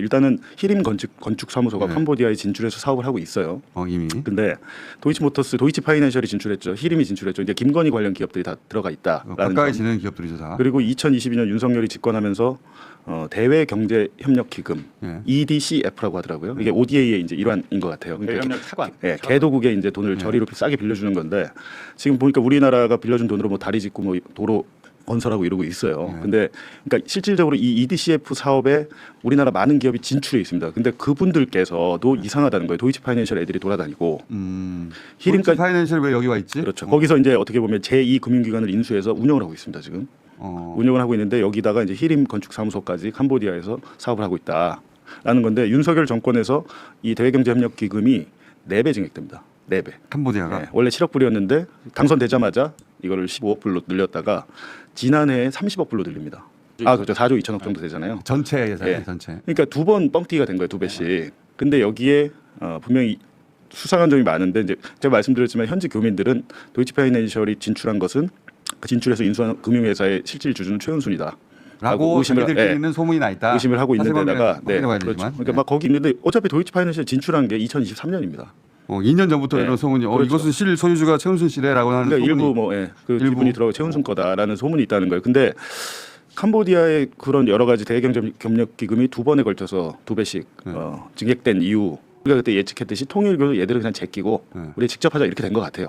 일단은 히림 건축 건축 사무소가 네. 캄보디아에 진출해서 사업을 하고 있어요. 어, 이미. 근데 도이치모터스, 도이치 파이낸셜이 진출했죠. 히림이 진출했죠. 이제 김건희 관련 기업들이 다 들어가 어, 있다라는 가까이 점. 지내는 기업들이죠 다. 그리고 2022년 윤석열이 집권하면서 어, 대외 경제 협력 기금 예. EDCF라고 하더라고요. 이게 ODA의 이제 일환인 것 같아요. 그러니까 대협력 차관. 예, 개도국에 이제 돈을 저리로 싸게 빌려주는 건데 지금 보니까 우리나라가 빌려준 돈으로 뭐 다리 짓고 뭐 도로 건설하고 이러고 있어요. 네. 근데 그러니까 실질적으로 이 EDCF 사업에 우리나라 많은 기업이 진출해 있습니다. 근데 그분들께서도 이상하다는 거예요. 도이치 파이낸셜 애들이 돌아다니고 음. 히림까지 파이낸셜 왜 여기 와 있지? 그렇죠. 어. 거기서 이제 어떻게 보면 제2 금융기관을 인수해서 운영을 하고 있습니다. 지금. 어. 운영을 하고 있는데 여기다가 이제 히림 건축 사무소까지 캄보디아에서 사업을 하고 있다라는 건데 윤석열 정권에서 이 대외경제협력 기금이 네 배 증액됩니다. 네 배. 캄보디아가 네, 원래 7억 불이었는데 당선되자마자 이거를 15억 불로 늘렸다가 지난해에 30억 불로 늘립니다. 아 그렇죠. 4조 2천억 정도 되잖아요. 전체 예산이 예. 전체. 그러니까 두 번 뻥튀기가 된 거예요. 두 배씩. 근데 여기에 어, 분명히 수상한 점이 많은데 이제 제가 말씀드렸지만 현지 교민들은 도이치파이낸셜이 진출한 것은 그 진출해서 인수한 금융회사의 실질 주주는 최은순이다. 라고 의심을- 자기들끼리는 소문이 나 있다. 의심을 하고 있는 사실 데다가 확인해 봐야 그렇죠. 되지만. 그러니까 막 거기 있는데 어차피 도이치파이낸셜 진출한 게 2023년입니다. 어, 2년 전부터 네. 이런 소문이 어, 그렇죠. 이것은 실 소유주가 최은순 씨래라고 하는 소문이 일부 뭐 예, 그 일부. 지분이 들어가 최은순 거다라는 소문이 있다는 거예요. 근데 캄보디아의 그런 여러 가지 대경협력 기금이 두 번에 걸쳐서 두 배씩 네. 어, 증액된 이유 우리가 그때 예측했듯이 통일교도 얘들은 그냥 제끼고 네. 우리 직접 하자 이렇게 된 것 같아요.